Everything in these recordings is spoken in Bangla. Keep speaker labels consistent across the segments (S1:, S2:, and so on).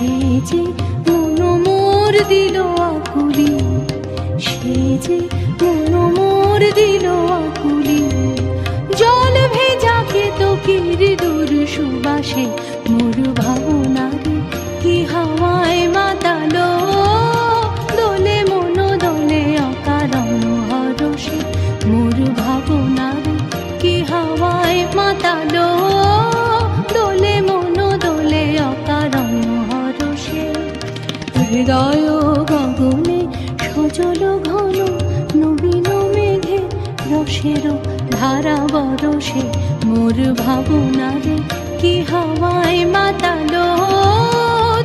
S1: সে যে মনোমোর দিল আকুলি সে যে মনোমোর দিল আকুলি। জল ভেজা কেতকির দূর সুবাসে, মোর ভাবনারে কি হাওয়ায় মাতালো। দোলে মন দোলে অকারণ হরসে মোর ভাবনারে কি হাওয়ায় মাতালো। হৃদয় গগনে সজল ঘন নবীন মেঘে রসের ধারা বরসে। মোর ভাবনারে কি হাওয়ায় মাতালো?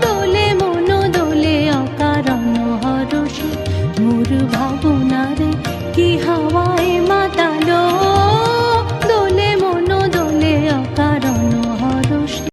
S1: দোলে মন, দোলে অকারণ হরসে। মোর ভাবনারে কি হাওয়া